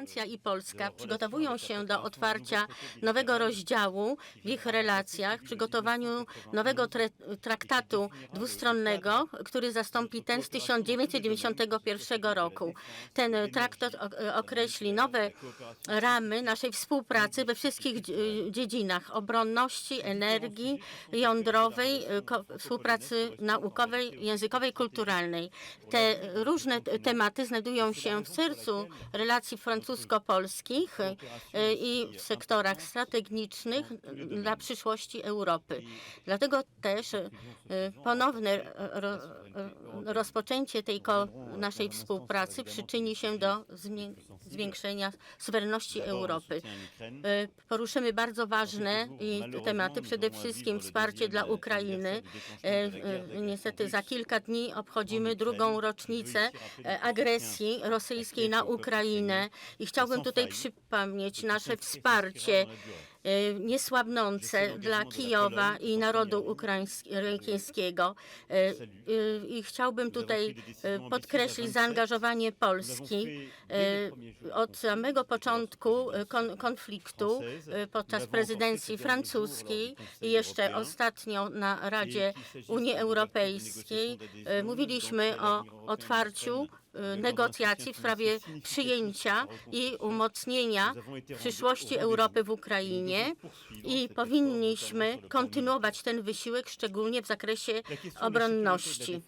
Francja i Polska przygotowują się do otwarcia nowego rozdziału w ich relacjach, przygotowaniu nowego traktatu dwustronnego, który zastąpi ten z 1991 roku. Ten traktat określi nowe ramy naszej współpracy we wszystkich dzie- dziedzinach obronności, energii jądrowej, współpracy naukowej, językowej, kulturalnej. Te różne tematy znajdują się w sercu relacji francusko-polskich e, i w sektorach strategicznych dla przyszłości Europy. Dlatego też e, ponowne ro, rozpoczęcie tej naszej współpracy przyczyni się do zmie- zwiększenia suwerenności Europy. E, Poruszymy bardzo ważne tematy, przede wszystkim wsparcie dla Ukrainy. E, Niestety za kilka dni obchodzimy drugą rocznicę e, agresji rosyjskiej na Ukrainę. I chciałbym tutaj przypomnieć nasze wsparcie niesłabnące dla Kijowa i narodu ukraińskiego. E, e, I chciałbym tutaj e, podkreślić zaangażowanie Polski e, od samego początku e, kon- konfliktu e, podczas prezydencji francuskiej i jeszcze ostatnio na Radzie Unii Europejskiej e, mówiliśmy o otwarciu e, negocjacji w sprawie przyjęcia i umocnienia przyszłości Europy w Ukrainie i powinniśmy kontynuować ten wysiłek, szczególnie w zakresie obronności.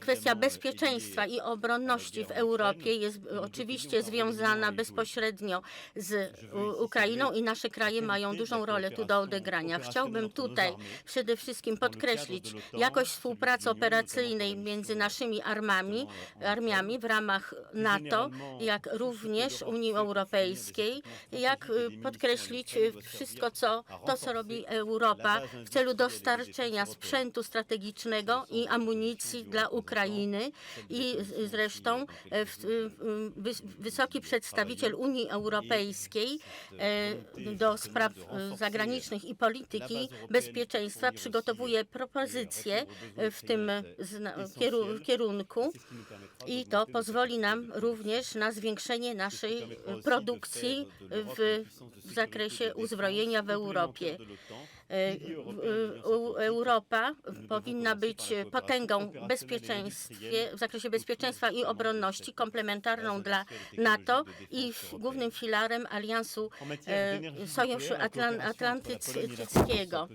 Kwestia bezpieczeństwa i obronności w Europie jest oczywiście związana bezpośrednio z Ukrainą i nasze kraje mają dużą rolę tu do odegrania. Chciałbym tutaj przede wszystkim podkreślić jakość współpracy operacyjnej między naszymi armami, armiami w ramach NATO, jak również Unii Europejskiej, jak y, podkreślić y, wszystko, co, to, co robi Europa w celu dostarczenia sprzętu strategicznego i amunicji dla Ukrainy. I zresztą e, wysoki przedstawiciel Unii Europejskiej e, do spraw e, zagranicznych i polityki bezpieczeństwa przygotowuje propozycje e, w tym kierunku. i to pozwoli nam również na zwiększenie naszej e, produkcji w, w zakresie uzbrojenia w Europie. E, Europa powinna być potęgą w zakresie bezpieczeństwa i obronności, komplementarną dla NATO i głównym filarem aliansu e, Sojuszu Atlan- Atlantyckiego.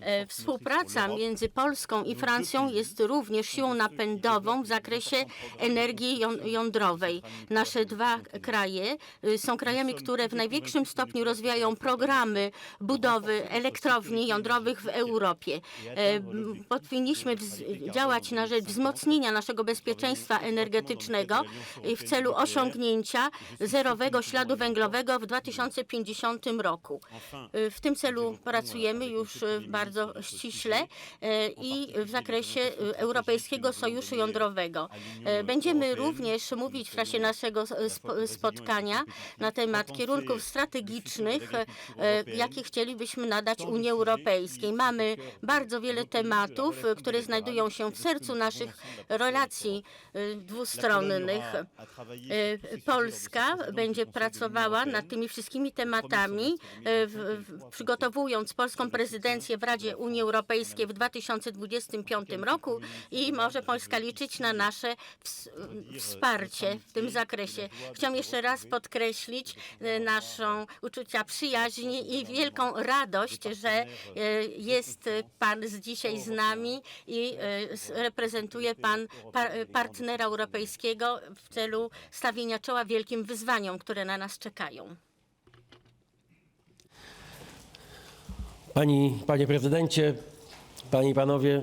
E, Współpraca między Polską i Francją jest również siłą napędową w zakresie energii ją- jądrowej. Nasze dwa kraje y, są krajami, które w największym stopniu rozwijają programy budowy elektrowni jądrowych w Europie. E, Powinniśmy działać na rzecz wzmocnienia naszego bezpieczeństwa energetycznego w celu osiągnięcia zerowego śladu węglowego w 2050 roku. Y, W tym celu pracujemy już y, bardzo ściśle i w zakresie Europejskiego Sojuszu Jądrowego. Będziemy również mówić w czasie naszego spotkania na temat kierunków strategicznych, jakie chcielibyśmy nadać Unii Europejskiej. Mamy bardzo wiele tematów, które znajdują się w sercu naszych relacji y, dwustronnych. Y, Polska będzie pracowała nad tymi wszystkimi tematami, y, przygotowując polską prezydencję w Radzie Unii Europejskiej w 2025 roku i może Polska liczyć na nasze ws- wsparcie w tym zakresie. Chciałam jeszcze raz podkreślić naszą uczucia przyjaźni i wielką radość, że y, jest Pan z dzisiaj z nami i s- reprezentuje Pan pa- partnera europejskiego w celu stawienia czoła wielkim wyzwaniom, które na nas czekają. Pani, panie prezydencie, panie i panowie,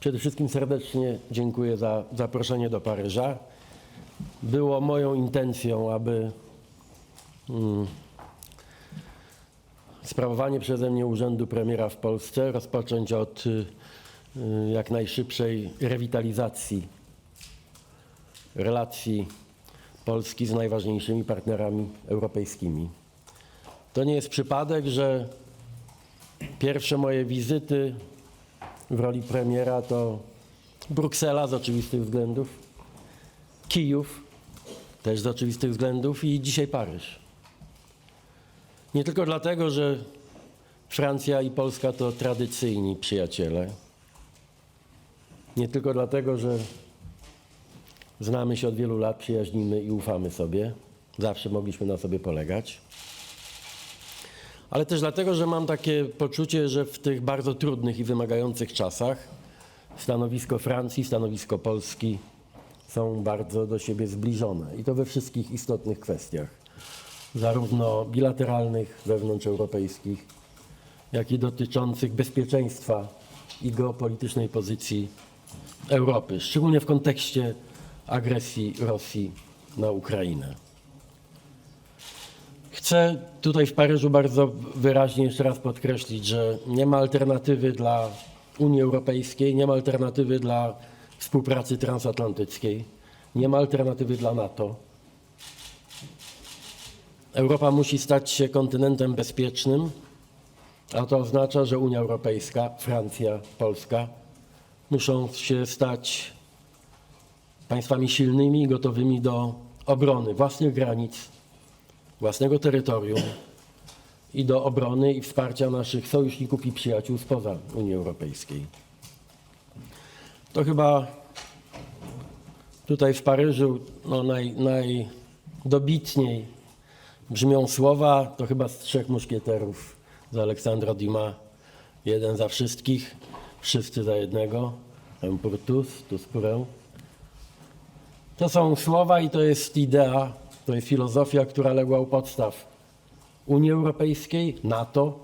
przede wszystkim serdecznie dziękuję za zaproszenie do Paryża. Było moją intencją, aby mm, sprawowanie przeze mnie urzędu premiera w Polsce rozpocząć od y, y, jak najszybszej rewitalizacji relacji Polski z najważniejszymi partnerami europejskimi. To nie jest przypadek, że Pierwsze moje wizyty w roli premiera to Bruksela z oczywistych względów, Kijów, też z oczywistych względów i dzisiaj Paryż. Nie tylko dlatego, że Francja i Polska to tradycyjni przyjaciele. Nie tylko dlatego, że znamy się od wielu lat, przyjaźnimy i ufamy sobie. Zawsze mogliśmy na sobie polegać. Ale też dlatego, że mam takie poczucie, że w tych bardzo trudnych i wymagających czasach stanowisko Francji, stanowisko Polski są bardzo do siebie zbliżone i to we wszystkich istotnych kwestiach, zarówno bilateralnych, wewnątrzeuropejskich, jak i dotyczących bezpieczeństwa i geopolitycznej pozycji Europy, szczególnie w kontekście agresji Rosji na Ukrainę. Chcę tutaj w Paryżu bardzo wyraźnie jeszcze raz podkreślić, że nie ma alternatywy dla Unii Europejskiej, nie ma alternatywy dla współpracy transatlantyckiej, nie ma alternatywy dla NATO. Europa musi stać się kontynentem bezpiecznym, a to oznacza, że Unia Europejska, Francja, Polska muszą się stać państwami silnymi i gotowymi do obrony własnych granic, własnego terytorium i do obrony i wsparcia naszych sojuszników i przyjaciół spoza Unii Europejskiej. To chyba tutaj w Paryżu no, naj, najdobitniej brzmią słowa, to chyba z trzech muszkieterów z Aleksandra Dumas. Jeden za wszystkich, wszyscy za jednego. Un pour tous. To są słowa i to jest idea, to jest filozofia, która legła u podstaw Unii Europejskiej, NATO.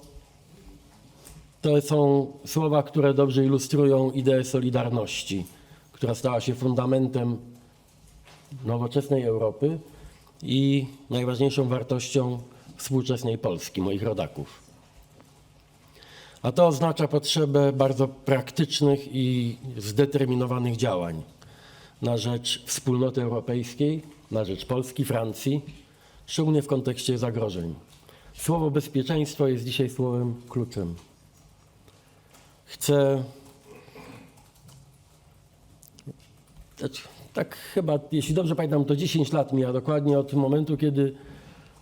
To są słowa, które dobrze ilustrują ideę solidarności, która stała się fundamentem nowoczesnej Europy i najważniejszą wartością współczesnej Polski, moich rodaków. A to oznacza potrzebę bardzo praktycznych i zdeterminowanych działań na rzecz wspólnoty europejskiej, na rzecz Polski, Francji, szczególnie w kontekście zagrożeń. Słowo bezpieczeństwo jest dzisiaj słowem kluczem. Chcę. Tak chyba, jeśli dobrze pamiętam, to 10 lat mija dokładnie od momentu, kiedy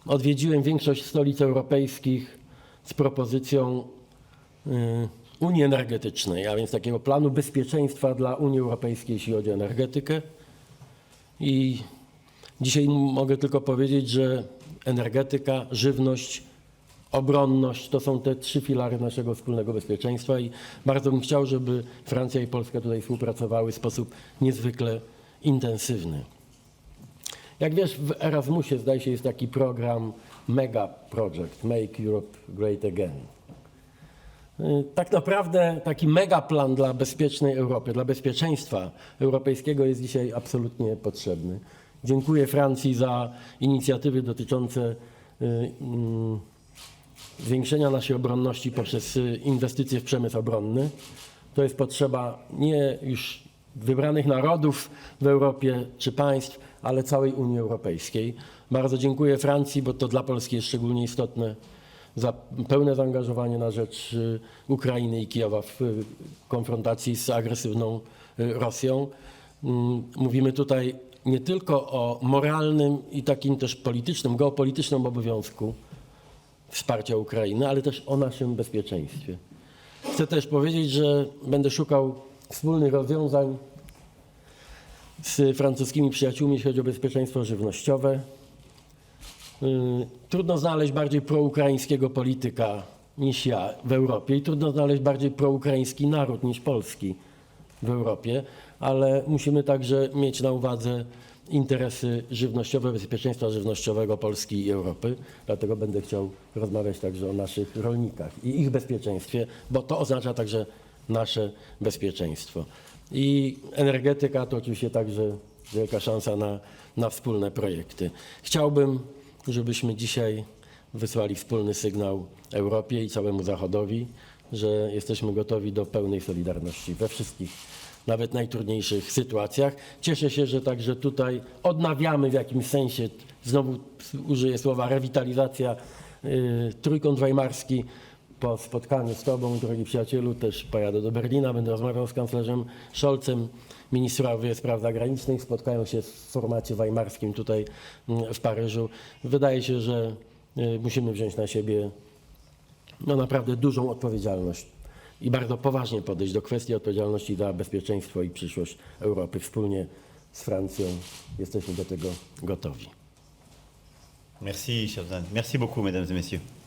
odwiedziłem większość stolic europejskich z propozycją y, Unii Energetycznej, a więc takiego planu bezpieczeństwa dla Unii Europejskiej, jeśli chodzi o energetykę. I dzisiaj mogę tylko powiedzieć, że energetyka, żywność, obronność to są te trzy filary naszego wspólnego bezpieczeństwa i bardzo bym chciał, żeby Francja i Polska tutaj współpracowały w sposób niezwykle intensywny. Jak wiesz, w Erasmusie zdaje się jest taki program Mega Project, Make Europe Great Again. Y, Tak naprawdę taki megaplan dla bezpiecznej Europy, dla bezpieczeństwa europejskiego jest dzisiaj absolutnie potrzebny. Dziękuję Francji za inicjatywy dotyczące y, mm, zwiększenia naszej obronności poprzez y, inwestycje w przemysł obronny. To jest potrzeba nie już wybranych narodów w Europie czy państw, ale całej Unii Europejskiej. Bardzo dziękuję Francji, bo to dla Polski jest szczególnie istotne za pełne zaangażowanie na rzecz y, Ukrainy i Kijowa w y, konfrontacji z agresywną y, Rosją. Mm, Mówimy tutaj nie tylko o moralnym i takim też politycznym, geopolitycznym obowiązku wsparcia Ukrainy, ale też o naszym bezpieczeństwie. Chcę też powiedzieć, że będę szukał wspólnych rozwiązań z francuskimi przyjaciółmi, jeśli chodzi o bezpieczeństwo żywnościowe. Y, Trudno znaleźć bardziej proukraińskiego polityka niż ja w Europie i trudno znaleźć bardziej proukraiński naród niż polski w Europie, ale musimy także mieć na uwadze interesy żywnościowe, bezpieczeństwa żywnościowego Polski i Europy. Dlatego będę chciał rozmawiać także o naszych rolnikach i ich bezpieczeństwie, bo to oznacza także nasze bezpieczeństwo. I energetyka to oczywiście także wielka szansa na, na wspólne projekty. Chciałbym, żebyśmy dzisiaj wysłali wspólny sygnał Europie i całemu Zachodowi, że jesteśmy gotowi do pełnej solidarności we wszystkich, nawet najtrudniejszych sytuacjach. Cieszę się, że także tutaj odnawiamy w jakimś sensie, znowu użyję słowa rewitalizacja, y, trójkąt weimarski po spotkaniu z Tobą, drogi przyjacielu, też pojadę do Berlina, będę rozmawiał z kanclerzem Scholzem. Ministrowie spraw zagranicznych spotkają się w formacie weimarskim tutaj mm, w Paryżu. Wydaje się, że y, musimy wziąć na siebie no naprawdę dużą odpowiedzialność i bardzo poważnie podejść do kwestii odpowiedzialności za bezpieczeństwo i przyszłość Europy wspólnie z Francją. Jesteśmy do tego gotowi. Merci, amis. Merci beaucoup, mesdames et messieurs.